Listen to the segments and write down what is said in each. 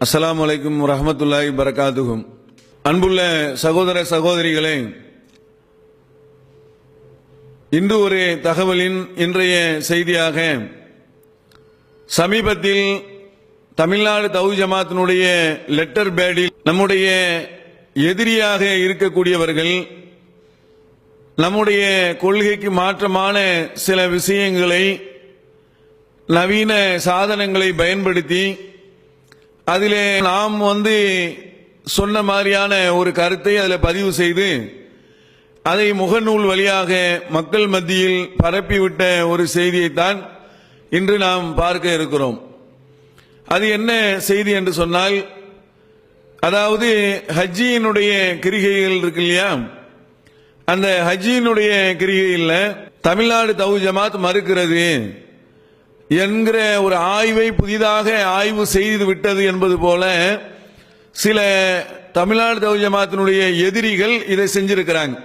அஸ்லாம் வலைக்கும் ரஹமத்துல்லாஹி பரகாத்துகும் அன்புள்ள சகோதர சகோதரிகளே இன்று ஒரு தகவலின் இன்றைய செய்தியாக சமீபத்தில் தமிழ்நாடு தவு ஜமாத்தினுடைய லெட்டர் பேடில் நம்முடைய எதிரியாக இருக்கக்கூடியவர்கள் நம்முடைய கொள்கைக்கு மாற்றமான சில விஷயங்களை நவீன சாதனங்களை பயன்படுத்தி அதிலே நாம் வந்து சொன்ன மாதிரியான ஒரு கருத்தை அதில் பதிவு செய்து அதை முகநூல் வழியாக மக்கள் மத்தியில் பரப்பிவிட்ட ஒரு செய்தியைத்தான் இன்று நாம் பார்க்க இருக்கிறோம். அது என்ன செய்தி என்று சொன்னால் அதாவது ஹஜ்ஜியினுடைய கிரிகைகள் இருக்கு இல்லையா? அந்த ஹஜ்ஜியினுடைய கிரிகையில் தமிழ்நாடு தவு ஜமாத் மறுக்கிறது. என்கிற ஒரு ஆய்வை புதிதாக ஆய்வு செய்து விட்டது என்பது போல சில தமிழ்நாடு தௌ ஜமாத்தினுடைய எதிரிகள் இதை செஞ்சிருக்கிறாங்க.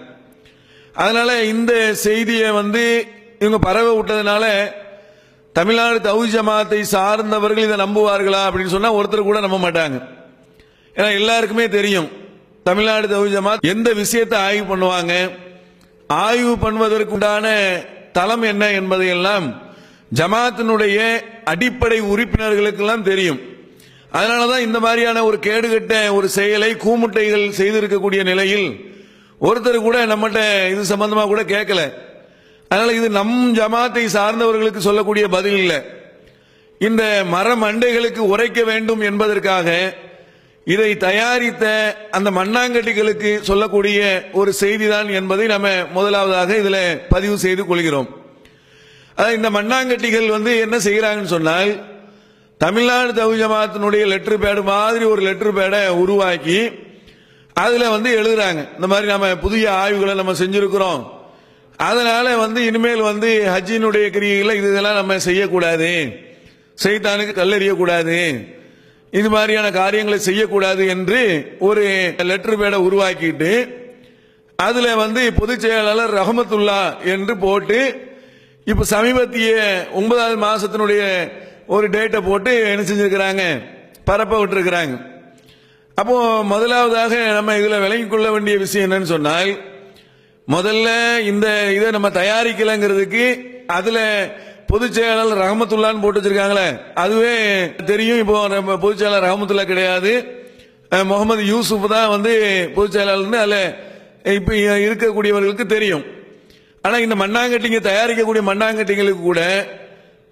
அதனால இந்த செய்தியை வந்து இவங்க பரவ விட்டதுனால தமிழ்நாடு தௌ ஜமாத்தை சார்ந்தவர்கள் இதை நம்புவார்களா அப்படின்னு சொன்னா ஒருத்தர் கூட நம்ப மாட்டாங்க. ஏன்னா எல்லாருக்குமே தெரியும் தமிழ்நாடு தௌ ஜமாத் எந்த விஷயத்தை ஆய்வு பண்ணுவாங்க ஆய்வு பண்ணுவதற்குண்டான தளம் என்ன என்பதையெல்லாம் ஜமாத்தினுடைய அடிப்படை உறுப்பினர்களுக்கெல்லாம் தெரியும். அதனாலதான் இந்த மாதிரியான ஒரு கேடுகட்ட ஒரு செயலை கூமுட்டைகள் செய்திருக்கக்கூடிய நிலையில் ஒருத்தர் கூட நம்மகிட்ட இது சம்பந்தமா கூட கேட்கல. அதனால இது நம் ஜமாத்தை சார்ந்தவர்களுக்கு சொல்லக்கூடிய பதில் இல்லை. இந்த மர மண்டைகளுக்கு உரைக்க வேண்டும் என்பதற்காக இதை தயாரித்த அந்த மண்ணாங்கட்டிகளுக்கு சொல்லக்கூடிய ஒரு செய்திதான் என்பதை நம்ம முதலாவதாக இதில் பதிவு செய்து கொள்கிறோம். ஆனால் இந்த மண்ணாங்கட்டிகள் வந்து என்ன செய்கிறாங்கன்னு சொன்னால் தமிழ்நாடு தகு ஜமாத்தினுடைய லெட்டர் பேடு மாதிரி ஒரு லெட்டர் பேடை உருவாக்கி அதில் வந்து எழுதுறாங்க. இந்த மாதிரி நம்ம புதிய ஆய்வுகளை நம்ம செஞ்சுருக்கிறோம். அதனால வந்து இனிமேல் வந்து ஹஜ்ஜினுடைய கிரியைகளை இது இதெல்லாம் நம்ம செய்யக்கூடாது. செய்தானுக்கு கல்லெறியக்கூடாது இது மாதிரியான காரியங்களை செய்யக்கூடாது என்று ஒரு லெட்டர் பேடை உருவாக்கிட்டு அதில் வந்து பொதுச் செயலாளர் ரஹமத்துல்லா என்று போட்டு இப்ப சமீபத்திய ஒன்பதாவது மாசத்தினுடைய ஒரு டேட்டை போட்டு என்ன செஞ்சிருக்கிறாங்க? பரப்ப விட்டுருக்கிறாங்க. அப்போ முதலாவதாக நம்ம இதுல விளங்கி கொள்ள வேண்டிய விஷயம் என்னன்னு சொன்னால் முதல்ல இந்த இதை நம்ம தயாரிக்கலங்கிறதுக்கு அதுல பொதுச் செயலாளர் ரஹமத்துல்லான்னு போட்டு வச்சிருக்காங்களே அதுவே தெரியும். இப்போ நம்ம பொதுச் செயலாளர் ரஹமத்துல்லா கிடையாது. முகமது யூசுப் தான் வந்து பொதுச் செயலாளர்னு அதுல இப்ப இருக்கக்கூடியவர்களுக்கு தெரியும். ஆனா இந்த மண்ணாங்கட்டிங்க தயாரிக்கக்கூடிய மண்ணாங்கட்டிங்களுக்கு கூட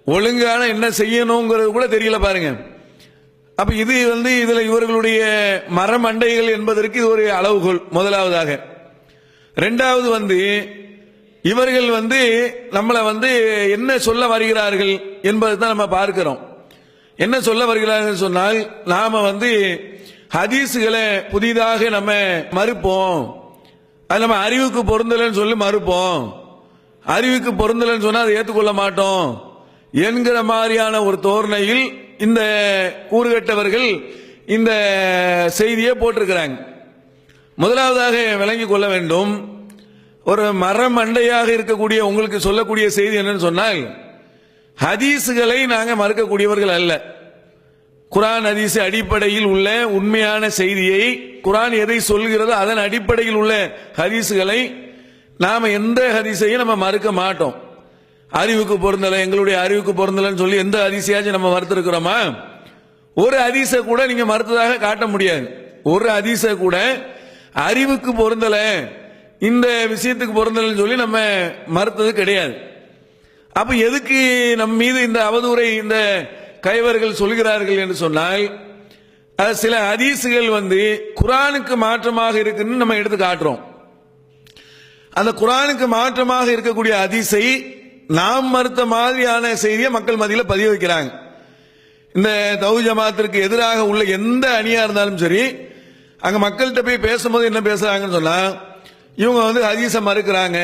ஒழுங்கான என்ன செய்யணுங்கிறது கூட தெரியல பாருங்க. அப்ப இது வந்து இதுல இவர்களுடைய மரமண்டைகள் என்பதற்கு இது ஒரு அளவுகோல் முதலாவதாக. ரெண்டாவது வந்து இவர்கள் வந்து நம்மளை வந்து என்ன சொல்ல வருகிறார்கள் என்பதை தான் நம்ம பார்க்கிறோம். என்ன சொல்ல வருகிறார்கள் சொன்னால் நாம வந்து ஹதீஸுகளை புதிதாக நம்ம மறுப்போம். அது நம்ம அறிவுக்கு பொருந்தலைன்னு சொல்லி மறுப்போம். அறிவுக்கு பொருந்தலைன்னு சொன்னா அதை ஏற்றுக்கொள்ள மாட்டோம் என்கிற மாதிரியான ஒரு தோரணையில் இந்த கூறுகட்டவர்கள் இந்த செய்தியை போட்டிருக்கிறாங்க. முதலாவதாக விளங்கிக் கொள்ள வேண்டும். ஒரு மரம் அண்டையாக இருக்கக்கூடிய உங்களுக்கு சொல்லக்கூடிய செய்தி என்னன்னு சொன்னால் ஹதீஸுகளை நாங்கள் மறுக்கக்கூடியவர்கள் அல்ல. குரான் ஹதீஸ் அடிப்படையில் உள்ள உண்மையான செய்தியை குரான் எதை சொல்கிறதோ அதன் அடிப்படையில் உள்ள ஹதீஸுகளை நாம எந்த ஹரிசையும் நம்ம மறுக்க மாட்டோம். அறிவுக்கு பொருந்தல எங்களுடைய அறிவுக்கு பொருந்தலன்னு சொல்லி எந்த ஹதீஸையாச்சும் நம்ம மறுத்திருக்கிறோமா? ஒரு அதிசை கூட நீங்க மறுத்ததாக காட்ட முடியாது. ஒரு அதிசை கூட அறிவுக்கு பொருந்தல இந்த விஷயத்துக்கு பொருந்தலன்னு சொல்லி நம்ம மறுத்தது கிடையாது. அப்ப எதுக்கு நம் மீது இந்த அவதூறை இந்த கைவர்கள் சொல்கிறார்கள் என்று சொன்னால் அது சில ஹதீஸுகள் வந்து குரானுக்கு மாற்றமாக இருக்குன்னு நம்ம எடுத்து காட்டுறோம். அந்த குரானுக்கு மாற்றமாக இருக்கக்கூடிய அதிசை நாம் மறுத்த மாதிரியான செய்தியை மக்கள் மத்தியில் பதிய வைக்கிறாங்க. இந்த தௌ ஜமாத்திற்கு எதிராக உள்ள எந்த அணியா இருந்தாலும் சரி அங்க மக்கள்கிட்ட போய் பேசும்போது என்ன பேசுறாங்கன்னு சொன்னா இவங்க வந்து அதிசம் மறுக்கிறாங்க.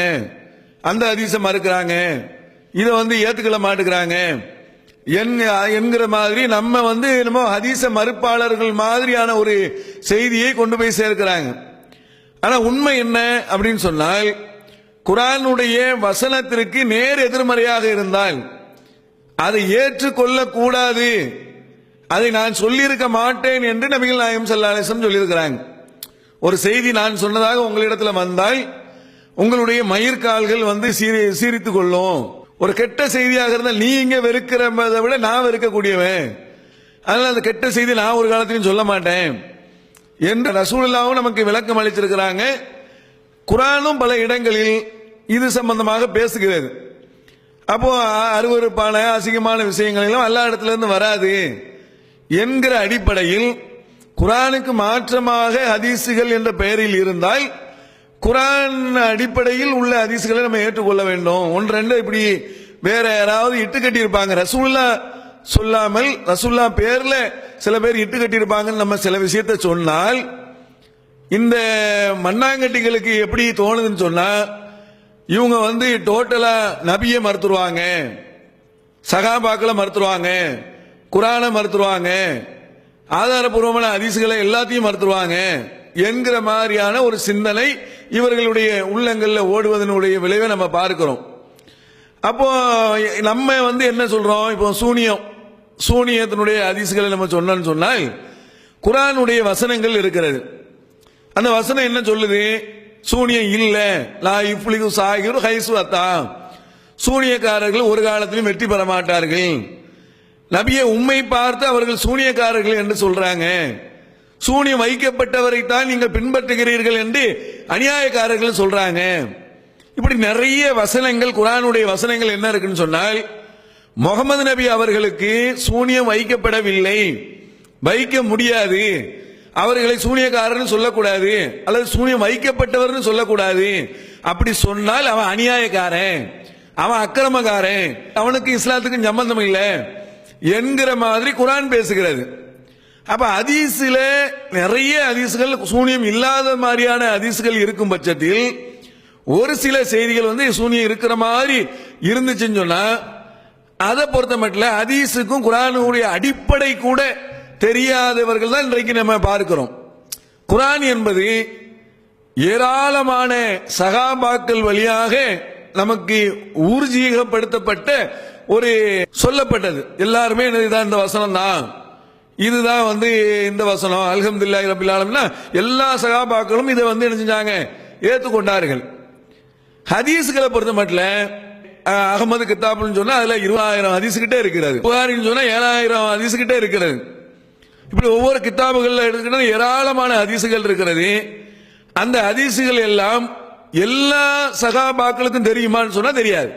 அந்த அதிசம் மறுக்கிறாங்க. இதை வந்து ஏத்துக்கல மாட்டுக்கிறாங்க. என்கிற மாதிரி நம்ம வந்து என்னமோ ஹதீச மறுப்பாளர்கள் மாதிரியான ஒரு செய்தியை கொண்டு போய் சேர்க்கிறாங்க. ஆனா உண்மை என்ன அப்படின்னு சொன்னால் குரானுடைய வசனத்திற்கு நேர் எதிர்மறையாக இருந்தால் அதை ஏற்றுக்கொள்ள கூடாது. அதை நான் சொல்லியிருக்க மாட்டேன் என்று நபிகள் நாயகம் சல்லாசம் சொல்லியிருக்கிறாங்க. ஒரு செய்தி நான் சொன்னதாக உங்களிடத்துல வந்தால் உங்களுடைய மயிர்கால்கள் வந்து சீரி சீரித்துக் கொள்ளும். ஒரு கெட்ட செய்தியாக இருந்தால் நீ இங்க வெறுக்கிறதை விட நான் வெறுக்கக்கூடியவன். அதனால அந்த கெட்ட செய்தி நான் ஒரு காலத்திலும் சொல்ல மாட்டேன். என்று ரசூலாவும் நமக்கு விளக்கம் அளித்திருக்கிறாங்க. குரானும் பல இடங்களில் இது சம்பந்தமாக பேசுகிறது. அப்போ அருவறுப்பான அருவருப்பான அசிங்கமான விஷயங்களிலும் எல்லா இடத்துலேருந்து வராது. என்கிற அடிப்படையில் குரானுக்கு மாற்றமாக ஹதீசுகள் என்ற பெயரில் இருந்தால் குரான் அடிப்படையில் உள்ள ஹதீசுகளை நம்ம ஏற்றுக்கொள்ள வேண்டும். ஒன்று ரெண்டு இப்படி வேற யாராவது இட்டு கட்டியிருப்பாங்க. ரசூல்லா சொல்லாமல் ரசூல்லா பேரில் சில பேர் இட்டு கட்டியிருப்பாங்கன்னு நம்ம சில விஷயத்தை சொன்னால் இந்த மண்ணாங்கட்டிகளுக்கு எப்படி தோணுதுன்னு சொன்னா இவங்க வந்து டோட்டலா நபியை மறுத்துருவாங்க சகாபாக்களை மறுத்துருவாங்க குரானை மறுத்துருவாங்க ஆதாரபூர்வமான அதிசுகளை எல்லாத்தையும் மறுத்துருவாங்க என்கிற மாதிரியான ஒரு சிந்தனை இவர்களுடைய உள்ளங்களில் ஓடுவதனுடைய விளைவை நம்ம பார்க்கிறோம். அப்போ நம்ம வந்து என்ன சொல்றோம்? இப்போ சூனியம். சூனியத்தினுடைய அதிசுகளை நம்ம சொன்னோம்னு சொன்னால் குரானுடைய வசனங்கள் இருக்கிறது. அந்த வசனம் என்ன சொல்லுது? சூனியம் இல்லை. லா இப்ளிகு சாகிர் ஹைசு அத்தா. சூனியக்காரர்கள் ஒரு காலத்திலும் வெற்றி பெற மாட்டார்கள். நபியை உண்மை பார்த்து அவர்கள் சூனியக்காரர்கள் என்று சொல்றாங்க. சூனியம் வைக்கப்பட்டவரை தான் நீங்கள் பின்பற்றுகிறீர்கள் என்று அநியாயக்காரர்கள் சொல்றாங்க. இப்படி நிறைய வசனங்கள் குரானுடைய வசனங்கள் என்ன இருக்குன்னு சொன்னால் முகமது நபி அவர்களுக்கு சூனியம் வைக்கப்படவில்லை. வைக்க முடியாது. அவர்களை சூனியக்காரர்னு சொல்லக்கூடாது. அல்லது சூனியம் வைக்கப்பட்டவர்னு சொல்லக்கூடாது. அப்படி சொன்னால் அவன் அநியாயக்காரன். அவன் அக்கிரமக்காரன். அவனுக்கு இஸ்லாத்துக்கும் சம்பந்தம் இல்லை என்கிற மாதிரி குரான் பேசுகிறது. அப்ப அதிசில நிறைய அதிசுகள் சூனியம் இல்லாத மாதிரியான அதிசுகள் இருக்கும் பட்சத்தில் ஒரு சில செய்திகள் வந்து சூனியம் இருக்கிற மாதிரி இருந்துச்சுன்னு சொன்னா அதை பொறுத்த மட்டும் ஹதீஸுக்கும் குரானுடைய அடிப்படை கூட தெரியாதவர்கள் தான் இன்றைக்கு நம்ம பார்க்கிறோம். குரான் என்பது ஏராளமான சகாபாக்கள் வழியாக நமக்கு ஊர்ஜீகப்படுத்தப்பட்ட ஒரு சொல்லப்பட்டது. எல்லாருமே இதுதான் இந்த வசனம் தான். இதுதான் வந்து இந்த வசனம். அல்ஹம்துலில்லாஹி ரபில் எல்லா சகாபாக்களும் இதை வந்து என்ன செஞ்சாங்க? ஏற்றுக்கொண்டார்கள் ஹதீஸ்களை பொறுத்த மட்டும் அகமது கித்தாப்னு சொன்னா அதுல இருபதாயிரம் ஹதீஸ் கிட்டே இருக்கிறது. புகாரின்னு சொன்னா ஏழாயிரம் ஹதீஸ் கிட்டே இருக்கிறது. இப்படி ஒவ்வொரு கித்தாபுகள்ல எடுத்துக்கிட்டா ஏராளமான ஹதீசுகள் இருக்கிறது. அந்த ஹதீசுகள் எல்லாம் எல்லா சகாபாக்களுக்கும் தெரியுமான்னு சொன்னா தெரியாது.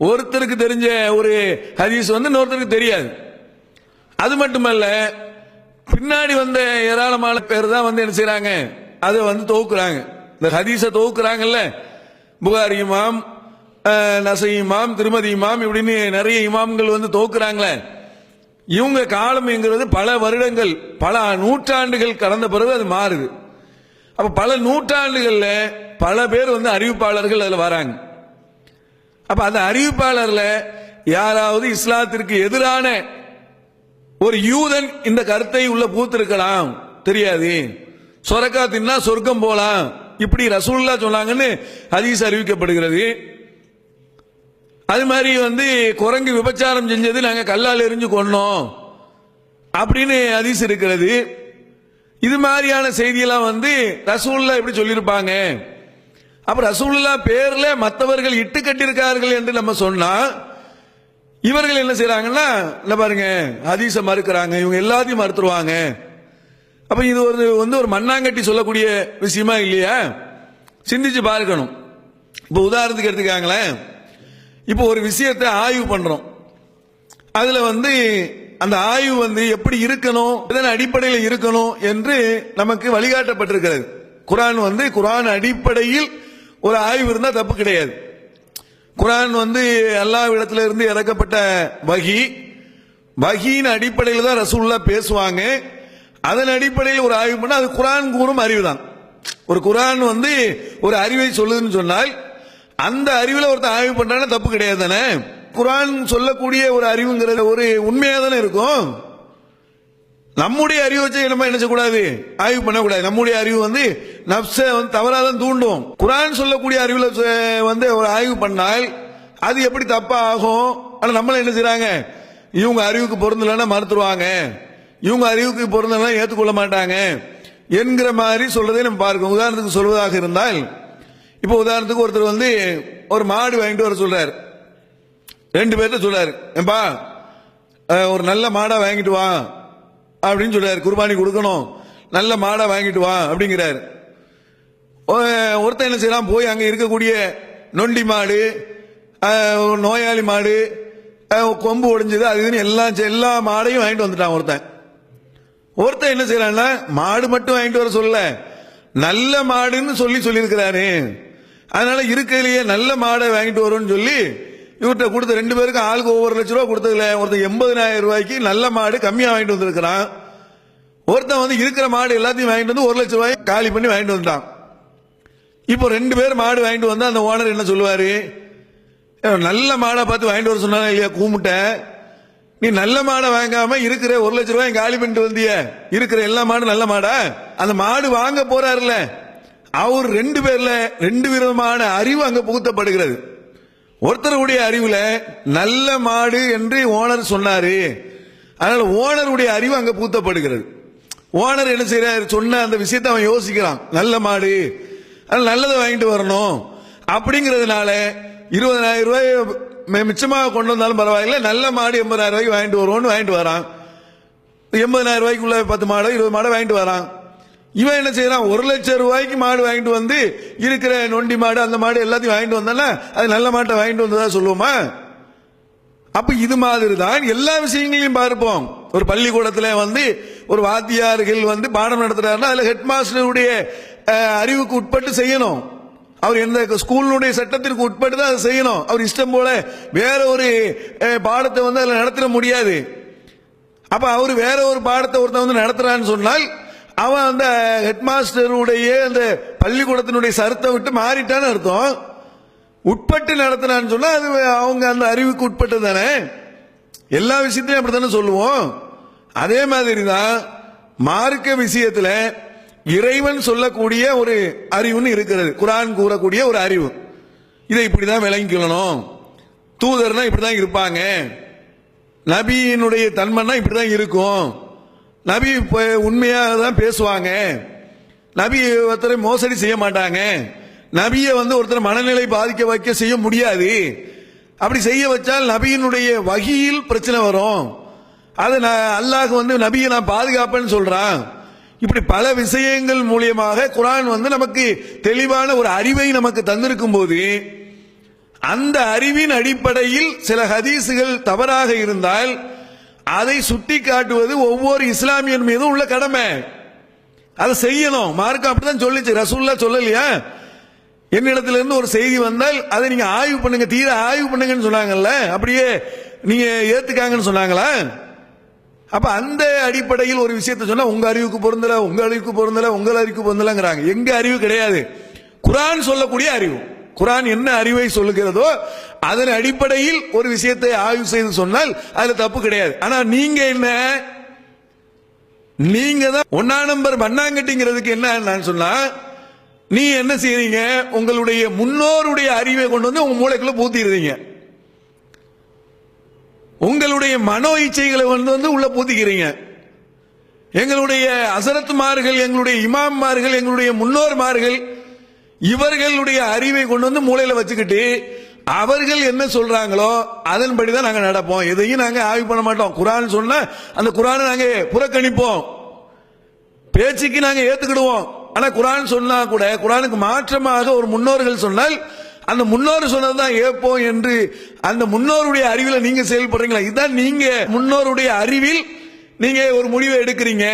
ஒருத்தருக்கு தெரிஞ்ச ஒரு ஹதீஸ் வந்து இன்னொருத்தருக்கு தெரியாது. அது மட்டுமல்ல பின்னாடி வந்த ஏராளமான பேர் தான் வந்து என்ன செய்யறாங்க அதை வந்து தொகுக்குறாங்க. இந்த ஹதீஸை தொகுக்குறாங்கல்ல? புகாரியுமாம் நசை இமாம் திருமதி இமாம் இப்படின்னு நிறைய இமாம்கள் வந்து தோக்குறாங்களே. இவங்க காலம்ங்கிறது பல வருடங்கள் பல நூற்றாண்டுகள் கடந்த பிறகு அது மாறுது. அப்ப பல நூற்றாண்டுகள்ல பல பேர் வந்து அறிவிப்பாளர்கள் அதில் வராங்க. அப்ப அந்த அறிவிப்பாளர்ல யாராவது இஸ்லாத்திற்கு எதிரான ஒரு யூதன் இந்த கருத்தை உள்ள பூத்திருக்கலாம். தெரியாது. சொரக்கா தின்னா சொர்க்கம் போலாம். இப்படி ரசூல்லா சொன்னாங்கன்னு ஹதீஸ் அறிவிக்கப்படுகிறது. அது மாதிரி வந்து குரங்கு விபச்சாரம் செஞ்சது நாங்கள் கல்லால் எரிஞ்சு கொண்டோம் அப்படின்னு ஹதீஸ் இருக்கிறது. இது மாதிரியான செய்தியெல்லாம் வந்து ரசூல்லா எப்படி சொல்லியிருப்பாங்க. அப்ப ரசூல்லா பேர்ல மற்றவர்கள் இட்டு கட்டியிருக்கார்கள் என்று நம்ம சொன்னா இவர்கள் என்ன செய்கிறாங்கன்னா என்ன பாருங்க அதிசம் மறுக்கிறாங்க இவங்க எல்லாத்தையும் மறுத்துருவாங்க. அப்ப இது ஒரு வந்து ஒரு மண்ணாங்கட்டி சொல்லக்கூடிய விஷயமா இல்லையா? சிந்திச்சு பார்க்கணும். இப்போ உதாரணத்துக்கு எடுத்துக்காங்களேன். இப்போ ஒரு விஷயத்தை ஆய்வு பண்றோம். அதுல வந்து அந்த ஆய்வு வந்து எப்படி இருக்கணும் இதன் அடிப்படையில் இருக்கணும் என்று நமக்கு வழிகாட்டப்பட்டிருக்கிறது. குரான் வந்து குரான் அடிப்படையில் ஒரு ஆய்வு இருந்தால் தப்பு கிடையாது. குரான் வந்து எல்லா இடத்துல இருந்து இறக்கப்பட்ட வகி. வகியின் அடிப்படையில் தான் ரசூல்லா பேசுவாங்க. அதன் அடிப்படையில் ஒரு ஆய்வு பண்ணால் அது குரான் கூறும் அறிவு தான் ஒரு குரான் வந்து ஒரு அறிவை சொல்லுதுன்னு சொன்னால் அந்த அறிவில் ஒருத்தன் ஆய்வு பண்றானா தப்பு கிடையாது தானே குரான் சொல்லக்கூடிய ஒரு அறிவுங்கிறது ஒரு உண்மையாக தானே இருக்கும்? நம்முடைய அறிவு வச்சு நம்ம என்ன செய்யக்கூடாது? ஆய்வு பண்ணக்கூடாது. நம்முடைய அறிவு வந்து நப்ச வந்து தவறாதான் தூண்டும். குரான் சொல்லக்கூடிய அறிவில் வந்து ஒரு ஆய்வு பண்ணால் அது எப்படி தப்பா ஆகும் ஆனால் நம்மள என்ன செய்யறாங்க இவங்க அறிவுக்கு பொருந்தலைன்னா மறுத்துருவாங்க. இவங்க அறிவுக்கு பொருந்தலைன்னா ஏற்றுக்கொள்ள மாட்டாங்க. என்கிற மாதிரி சொல்றதை நம்ம பார்க்கணும். உதாரணத்துக்கு சொல்வதாக இருந்தால் இப்போ உதாரணத்துக்கு ஒருத்தர் வந்து ஒரு மாடு வாங்கிட்டு வர சொல்றாரு. ரெண்டு பேர்த்த சொல்றாரு. ஏன்பா ஒரு நல்ல மாடா வாங்கிட்டு வா அப்படின்னு சொல்றாரு. குர்பானி கொடுக்கணும். நல்ல மாடா வாங்கிட்டு வா அப்படிங்கிறாரு. ஒருத்தன் என்ன செய்யலாம் போய் அங்கே இருக்கக்கூடிய நொண்டி மாடு நோயாளி மாடு கொம்பு ஒடிஞ்சது அது இதுன்னு எல்லா எல்லா மாடையும் வாங்கிட்டு வந்துட்டான் ஒருத்தன். ஒருத்தன் என்ன செய்யறான்னா மாடு மட்டும் வாங்கிட்டு வர சொல்ல நல்ல மாடுன்னு சொல்லி சொல்லியிருக்கிறாரு. அதனால இருக்கையிலேயே நல்ல மாடை வாங்கிட்டு வரும்னு சொல்லி இவர்கிட்ட கொடுத்த ரெண்டு பேருக்கும் ஆளுக்கு ஒவ்வொரு லட்ச ரூபா கொடுத்ததுல ஒருத்தன் எண்பதனாயிரம் ரூபாய்க்கு நல்ல மாடு கம்மியாக வாங்கிட்டு வந்திருக்கிறான். ஒருத்தன் வந்து இருக்கிற மாடு எல்லாத்தையும் வாங்கிட்டு வந்து ஒரு லட்சம் ரூபாய் காலி பண்ணி வாங்கிட்டு வந்துட்டான் இப்போ ரெண்டு பேர் மாடு வாங்கிட்டு வந்தா அந்த ஓனர் என்ன சொல்லுவாரு? நல்ல மாடை பார்த்து வாங்கிட்டு வர சொன்னாங்க இல்லையா கூமுட்ட? நீ நல்ல மாடை வாங்காம இருக்கிற ஒரு லட்சம் ரூபாய் காலி பண்ணிட்டு வந்திய. இருக்கிற எல்லா மாடும் நல்ல மாடா? அந்த மாடு வாங்க போறாருல்ல. அவர் ரெண்டு பேர்ல ரெண்டு விதமான அறிவு அங்க புகுத்தப்படுகிறது. ஒருத்தருடைய அறிவுல நல்ல மாடு என்று ஓனர் சொன்னாரு. அதனால ஓனருடைய அறிவு அங்க புகுத்தப்படுகிறது. ஓனர் என்ன செய்யறாரு சொன்ன அந்த விஷயத்தை அவன் யோசிக்கிறான். நல்ல மாடு. அதனால நல்லதை வாங்கிட்டு வரணும். அப்படிங்கிறதுனால இருபதனாயிரம் ரூபாய் மிச்சமாக கொண்டு வந்தாலும் பரவாயில்ல. நல்ல மாடு எண்பதாயிரம் ரூபாய்க்கு வாங்கிட்டு வருவோம்னு வாங்கிட்டு வரான். எண்பதாயிரம் ரூபாய்க்குள்ள பத்து மாடோ இருபது மாடோ வாங்கிட்டு வரான். இவன் என்ன செய்யறான்? ஒரு லட்சம் ரூபாய்க்கு மாடு வாங்கிட்டு வந்து இருக்கிற நொண்டி மாடு அந்த மாடு எல்லாத்தையும் வாங்கிட்டு வந்தானா? அது நல்ல மாட்டை வாங்கிட்டு வந்ததா சொல்லுவோமா? அப்ப இது மாதிரி தான் எல்லா விஷயங்களையும் பார்ப்போம். ஒரு பள்ளிக்கூடத்துல வந்து ஒரு வாத்தியார்கள் வந்து பாடம் நடத்துறாருன்னா அதுல ஹெட் மாஸ்டருடைய அறிவுக்கு உட்பட்டு செய்யணும். அவர் எந்த ஸ்கூலினுடைய சட்டத்திற்கு உட்பட்டு தான் அதை செய்யணும். அவர் இஷ்டம் போல வேற ஒரு பாடத்தை வந்து அதில் நடத்திட முடியாது. அப்ப அவர் வேற ஒரு பாடத்தை ஒருத்தன் வந்து நடத்துறான்னு சொன்னால் அவன் அந்த ஹெட் மாஸ்டருடைய அந்த பள்ளிக்கூடத்தினுடைய சரத்தை விட்டு மாறிட்டான்னு அர்த்தம். உட்பட்டு நடத்தினான்னு சொன்னா அது அவங்க அந்த அறிவுக்கு உட்பட்டு தானே. எல்லா விஷயத்தையும் அப்படித்தானே சொல்லுவோம். அதே மாதிரி தான் மார்க்க விஷயத்துல இறைவன் சொல்லக்கூடிய ஒரு அறிவுன்னு இருக்கிறது. குரான் கூறக்கூடிய ஒரு அறிவு. இதை இப்படிதான் விளங்கிக்கொள்ளணும். தூதர்னா இப்படிதான் இருப்பாங்க. நபியினுடைய தன்மைன்னா இப்படிதான் இருக்கும். நபி உண்மையாக தான் பேசுவாங்க. நபி ஒருத்தரை மோசடி செய்ய மாட்டாங்க. நபியை வந்து ஒருத்தர் மனநிலை பாதிக்க வைக்க செய்ய முடியாது. அப்படி செய்ய வச்சால் நபியினுடைய வகையில் பிரச்சனை வரும். அது நான் அல்லாஹ் வந்து நபியை நான் பாதுகாப்பேன்னு சொல்றான். இப்படி பல விஷயங்கள் மூலியமாக குரான் வந்து நமக்கு தெளிவான ஒரு அறிவை நமக்கு தந்திருக்கும் போது அந்த அறிவின் அடிப்படையில் சில ஹதீசுகள் தவறாக இருந்தால் அதை சுட்டி காட்டுவது ஒவ்வொரு இஸ்லாமியன் மீதும் உள்ள கடமை. அதை செய்யணும். மார்க்கம் அப்படிதான் சொல்லிச்சு. ரசூல்லா சொல்லலையா? என்னிடத்துல இருந்து ஒரு செய்தி வந்தால் அதை நீங்க ஆய்வு பண்ணுங்க. தீர ஆய்வு பண்ணுங்கன்னு சொன்னாங்கல்ல? அப்படியே நீங்க ஏத்துக்காங்கன்னு சொன்னாங்களா? அப்ப அந்த அடிப்படையில் ஒரு விஷயத்தை சொன்னா உங்க அறிவுக்கு பொருந்தல உங்க அறிவுக்கு பொருந்தல உங்கள் அறிவுக்கு பொருந்தலங்கிறாங்க. எங்க அறிவு கிடையாது. குரான் சொல்லக்கூடிய அறிவு. குரான் என்ன அறிவை சொல்லுகிறதோ அதன் அடிப்படையில் ஒரு விஷயத்தை ஆய்வு செய்து சொன்னால் அதுல தப்பு கிடையாது. ஆனா நீங்க என்ன? நீங்க தான் ஒன்னா நம்பர் மண்ணாங்கட்டிங்கிறதுக்கு என்ன நான் சொன்னா நீ என்ன செய்யறீங்க உங்களுடைய முன்னோருடைய அறிவை கொண்டு வந்து உங்க மூளைக்குள்ள பூத்திடுறீங்க. உங்களுடைய மனோ இச்சைகளை வந்து வந்து உள்ள பூத்திக்கிறீங்க. எங்களுடைய அசரத்துமார்கள் எங்களுடைய இமாம்மார்கள் எங்களுடைய முன்னோர்மார்கள் இவர்களுடைய அறிவை கொண்டு வந்து மூளையில வச்சுக்கிட்டு அவர்கள் என்ன சொல்றாங்களோ அதன்படி தான் நாங்க நடப்போம். எதையும் நாங்க ஆய்வு பண்ண மாட்டோம். குரான் சொன்ன அந்த குரானை நாங்க புறக்கணிப்போம். பேச்சுக்கு நாங்க ஏத்துக்கிடுவோம். ஆனா குரான் சொன்னா கூட குரானுக்கு மாற்றமாக ஒரு முன்னோர்கள் சொன்னால் அந்த முன்னோர் சொன்னதுதான் ஏப்போம் என்று அந்த முன்னோருடைய அறிவில் நீங்க செயல்படுறீங்களா? இதுதான் நீங்க முன்னோருடைய அறிவில் நீங்க ஒரு முடிவை எடுக்கிறீங்க.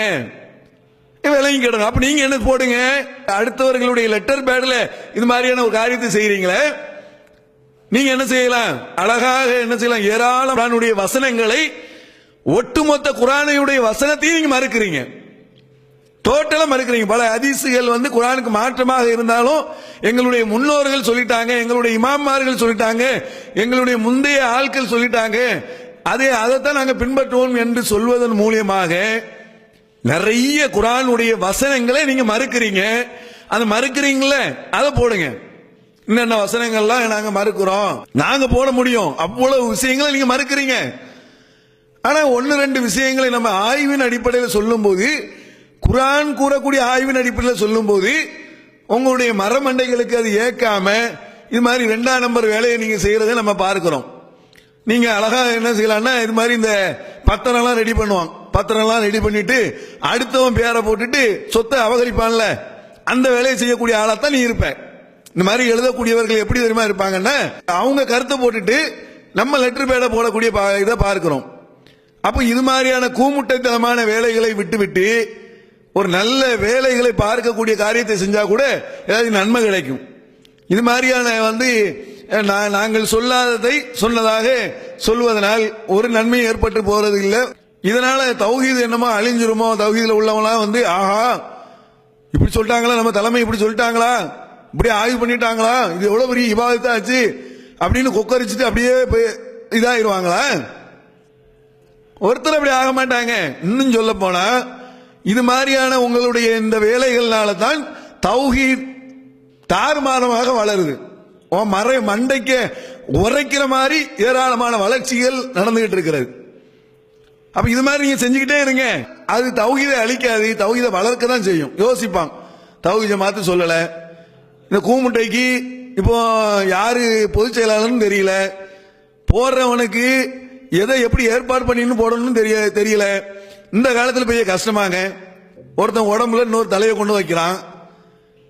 விலங்கி கிடங்க. அப்ப நீங்க என்ன போடுங்க? அடுத்தவர்களுடைய லெட்டர் பேட்ல இது மாதிரியான ஒரு காரியத்தை செய்யறீங்களே நீங்க என்ன செய்யலாம்? அழகாக என்ன செய்யலாம்? ஏராளமானுடைய வசனங்களை ஒட்டுமொத்த குரானையுடைய வசனத்தையும் நீங்க மறுக்கிறீங்க. டோட்டலா மறுக்கிறீங்க. பல அதிசுகள் வந்து குரானுக்கு மாற்றமாக இருந்தாலும் எங்களுடைய முன்னோர்கள் சொல்லிட்டாங்க எங்களுடைய இமாமார்கள் சொல்லிட்டாங்க எங்களுடைய முந்தைய ஆட்கள் சொல்லிட்டாங்க. அதே அதைத்தான் நாங்கள் பின்பற்றுவோம் என்று சொல்வதன் மூலியமாக நிறைய குரானுடைய வசனங்களை நீங்க மறுக்கிறீங்க. அது மறுக்கிறீங்களே அதை போடுங்க. என்னென்ன வசனங்கள்லாம் நாங்க மறுக்கிறோம்? நாங்க போட முடியும். அவ்வளவு விஷயங்களை நீங்க மறுக்கிறீங்க. ஆனா ஒன்னு ரெண்டு விஷயங்களை நம்ம ஆய்வின் அடிப்படையில் சொல்லும்போது குரான் கூறக்கூடிய ஆய்வின் அடிப்படையில் சொல்லும்போது உங்களுடைய மரமண்டைகளுக்கு அது ஏற்காம இது மாதிரி ரெண்டாம் நம்பர் வேலையை நீங்க செய்யறதை நம்ம பார்க்கிறோம். நீங்க அழகா என்ன செய்யலாம்னா இது மாதிரி இந்த பத்திரம்லாம் ரெடி பண்ணுவாங்க. பத்திரம்லாம் ரெடி பண்ணிட்டு அடுத்தவன் பேரை போட்டுட்டு சொத்தை அபகரிப்பான்ல அந்த வேலையை செய்யக்கூடிய ஆளாத்தான் நீ இருப்ப. இந்த மாதிரி எழுதக்கூடியவர்கள் எப்படி தெரியுமா இருப்பாங்கன்னா அவங்க கருத்தை போட்டுட்டு நம்ம லெட்டர் பேடை போடக்கூடிய இதை பார்க்கிறோம். அப்போ இது மாதிரியான கூமுட்டைத்தனமான வேலைகளை விட்டுவிட்டு ஒரு நல்ல வேலைகளை பார்க்கக்கூடிய காரியத்தை செஞ்சா கூட ஏதாவது நன்மை கிடைக்கும். இது மாதிரியான வந்து நாங்கள் சொல்லாததை சொன்னதாக சொல்வதனால் ஒரு நன்மை ஏற்பட்டு போறது இல்லை இதனால தௌஹீது என்னமோ அழிஞ்சிருமோ? தௌஹீதுல உள்ளவங்களாம் வந்து ஆஹா இப்படி சொல்லிட்டாங்களா? நம்ம தலைமை இப்படி சொல்லிட்டாங்களா? இப்படி ஆய்வு பண்ணிட்டாங்களா? இது எவ்வளவு பெரிய இபாதத்தாச்சு அப்படின்னு கொக்கரிச்சுட்டு அப்படியே போய் இதாயிருவாங்களா? ஒருத்தர் அப்படி ஆக மாட்டாங்க. இன்னும் சொல்ல போனா இது மாதிரியான உங்களுடைய இந்த வேலைகள்னால தான் தௌஹீத் தாறுமாறமாக வளருது. மறை மண்டைக்கு உரைக்கிற மாதிரி ஏராளமான வளர்ச்சிகள் நடந்துகிட்டு இருக்கிறது. அப்ப இது மாதிரி நீங்க செஞ்சுக்கிட்டே இருங்க. அது தௌஹீதை அழிக்காது தௌஹீதை வளர்க்க தான் செய்யும். யோசிப்பான் தௌஹீத மாத்தி சொல்லல. இந்த கூமுட்டைக்கு இப்போ யாரு பொதுச் செயலாளர்னு தெரியல. போடுறவனுக்கு எதை எப்படி ஏற்பாடு பண்ணின்னு போடணும்னு தெரிய தெரியல. இந்த காலத்தில் பெரிய கஷ்டமாங்க. ஒருத்தன் உடம்புல இன்னொரு தலையை கொண்டு வைக்கிறான்.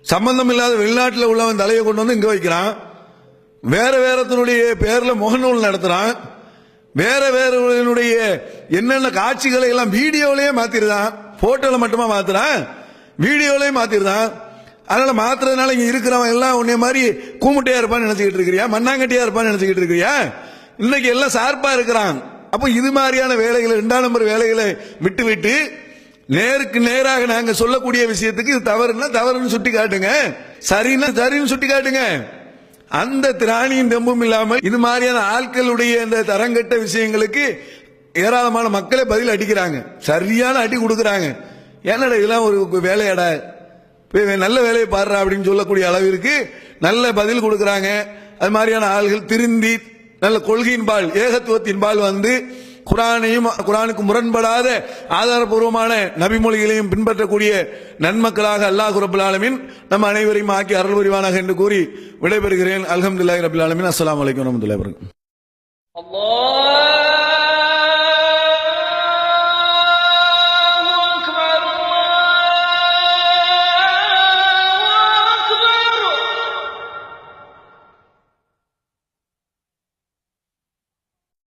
சம்பந்தம் இல்லாத வெளிநாட்டில் உள்ளவன் தலையை கொண்டு வந்து இங்க வைக்கிறான். வேற வேறத்தினுடைய பேர்ல முகநூல் நடத்துறான். வேற வேறவர்களுடைய என்னென்ன காட்சிகளை எல்லாம் வீடியோலயே மாத்திருதான். போட்டோல மட்டுமா மாத்துறான் வீடியோலயே மாத்திருதான் அதனால மாத்துறதுனால இங்க இருக்கிறவன் எல்லாம் உன்னை மாதிரி கூமுட்டையா இருப்பான்னு நினைச்சுக்கிட்டு இருக்கிறியா? மண்ணாங்கட்டியா இருப்பான்னு நினைச்சுக்கிட்டு இருக்கிறியா? இன்னைக்கு எல்லாம் சார்பா இருக்கிறான். அப்போ இது மாதிரியான வேலைகளை ரெண்டாம் நம்பர் வேலைகளை விட்டு விட்டு நேருக்கு நேராக நாங்க சொல்லக்கூடிய விஷயத்துக்கு இது தவறுன்னா தவறுன்னு சுட்டி காட்டுங்க சரின்னா சரின்னு சுட்டி காட்டுங்க அந்த திராணியும் தெம்பும் இல்லாமல் இது மாதிரியான ஆட்களுடைய இந்த தரங்கட்ட விஷயங்களுக்கு ஏராளமான மக்களே பதில் அடிக்கிறாங்க. சரியான அடி கொடுக்குறாங்க. என்னடா இதெல்லாம் ஒரு வேலையாடா? நல்ல வேலையை பாடுறா அப்படின்னு சொல்லக்கூடிய அளவிற்கு நல்ல பதில் கொடுக்குறாங்க. அது மாதிரியான ஆள்கள் திருந்தி நல்ல கொள்கையின்பால் ஏகத்துவத்தின்பால் வந்து குரானையும் குரானுக்கு முரண்படாத ஆதாரபூர்வமான நபிமொழிகளையும் பின்பற்றக்கூடிய நன்மக்களாக அல்லாஹ் ரபுல் ஆலமின் நம் அனைவரையும் ஆக்கி அருள் புரிவானாக என்று கூறி விடைபெறுகிறேன். அலமதுல்லாஹி ரபுல் ஆலமின். அஸ்லாம் வலைக்கம் வரமத்துல